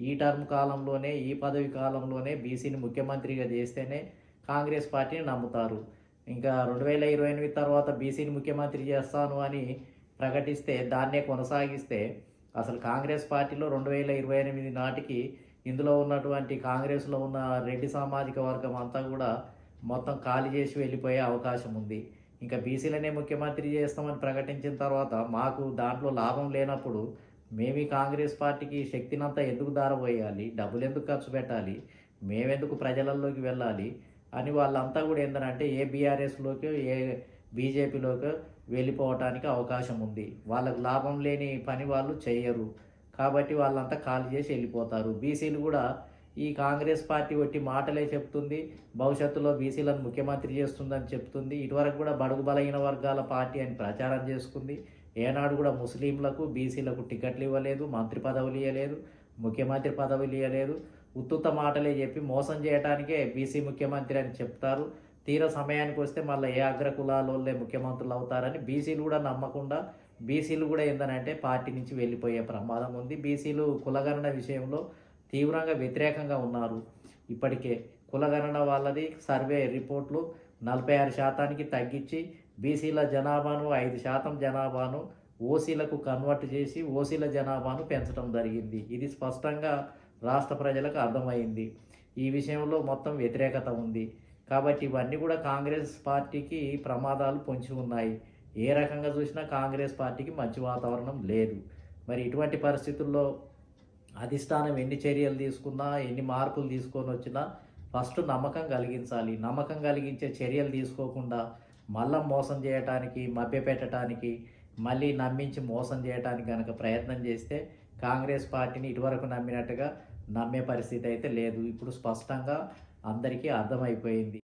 ఈ టర్మ్ కాలంలోనే ఈ పదవి కాలంలోనే బీసీని ముఖ్యమంత్రిగా చేస్తేనే కాంగ్రెస్ పార్టీని నమ్ముతారు. ఇంకా రెండు వేల ఇరవై ఎనిమిది తర్వాత బీసీని ముఖ్యమంత్రి చేస్తాను అని ప్రకటిస్తే దాన్నే కొనసాగిస్తే అసలు కాంగ్రెస్ పార్టీలో రెండు వేల ఇరవై ఎనిమిది నాటికి ఇందులో ఉన్నటువంటి కాంగ్రెస్లో ఉన్న రెడ్డి సామాజిక వర్గం అంతా కూడా మొత్తం ఖాళీ చేసి వెళ్ళిపోయే అవకాశం ఉంది. ఇంకా బీసీలనే ముఖ్యమంత్రి చేస్తామని ప్రకటించిన తర్వాత మాకు దాంట్లో లాభం లేనప్పుడు మేము ఈ కాంగ్రెస్ పార్టీకి శక్తినంతా ఎందుకు దారపోయాలి డబ్బులు ఎందుకు ఖర్చు పెట్టాలి? మేమెందుకు ప్రజలలోకి వెళ్ళాలి? అని వాళ్ళంతా కూడా ఏంటంటే ఏ బీఆర్ఎస్లోకి ఏ బీజేపీలోకి వెళ్ళిపోవటానికి అవకాశం ఉంది. వాళ్ళకు లాభం లేని పని వాళ్ళు చేయరు. కాబట్టి వాళ్ళంతా ఖాళీ చేసి వెళ్ళిపోతారు. బీసీలు కూడా ఈ కాంగ్రెస్ పార్టీ ఒట్టి మాటలే చెప్తుంది. భవిష్యత్తులో బీసీలను ముఖ్యమంత్రి చేస్తుందని చెప్తుంది. ఇటువరకు కూడా బడుగు బలహీన వర్గాల పార్టీ అని ప్రచారం చేసుకుంది. ఏనాడు కూడా ముస్లింలకు బీసీలకు టికెట్లు ఇవ్వలేదు మంత్రి పదవులు ఇవ్వలేదు ముఖ్యమంత్రి పదవులు ఇవ్వలేదు ఉత్తుత మాటలే చెప్పి మోసం చేయడానికే బీసీ ముఖ్యమంత్రి అని చెప్తారు. తీర సమయానికి వస్తే మళ్ళీ ఏ అగ్రకులాలోళ్ళే ముఖ్యమంత్రులు అవుతారని బీసీలు కూడా నమ్మకుండా బీసీలు కూడా ఏందనంటే పార్టీ నుంచి వెళ్ళిపోయే ప్రమాదం ఉంది. బీసీలు కులగణన విషయంలో తీవ్రంగా వ్యతిరేకంగా ఉన్నారు. ఇప్పటికే కులగణన వాళ్ళది సర్వే రిపోర్ట్లు నలభై ఆరు శాతానికి తగ్గించి బీసీల జనాభాను ఐదు శాతం జనాభాను ఓసీలకు కన్వర్ట్ చేసి ఓసీల జనాభాను పెంచడం జరిగింది. ఇది స్పష్టంగా రాష్ట్ర ప్రజలకు అర్థమైంది. ఈ విషయంలో మొత్తం వ్యతిరేకత ఉంది. కాబట్టి ఇవన్నీ కూడా కాంగ్రెస్ పార్టీకి ప్రమాదాలు పొంచి ఉన్నాయి. ఏ రకంగా చూసినా కాంగ్రెస్ పార్టీకి మంచి వాతావరణం లేదు. మరి ఇటువంటి పరిస్థితుల్లో అధిష్టానం ఎన్ని చర్యలు తీసుకున్నా ఎన్ని మార్పులు తీసుకొని వచ్చినా ఫస్ట్ నమ్మకం కలిగించాలి. నమ్మకం కలిగించే చర్యలు తీసుకోకుండా మళ్ళా మోసం చేయటానికి మభ్యపెట్టడానికి మళ్ళీ నమ్మించి మోసం చేయడానికి కనుక ప్రయత్నం చేస్తే కాంగ్రెస్ పార్టీని ఇటువరకు నమ్మినట్టుగా నమ్మే పరిస్థితి అయితే లేదు. ఇప్పుడు స్పష్టంగా అందరికీ అర్థమైపోయింది.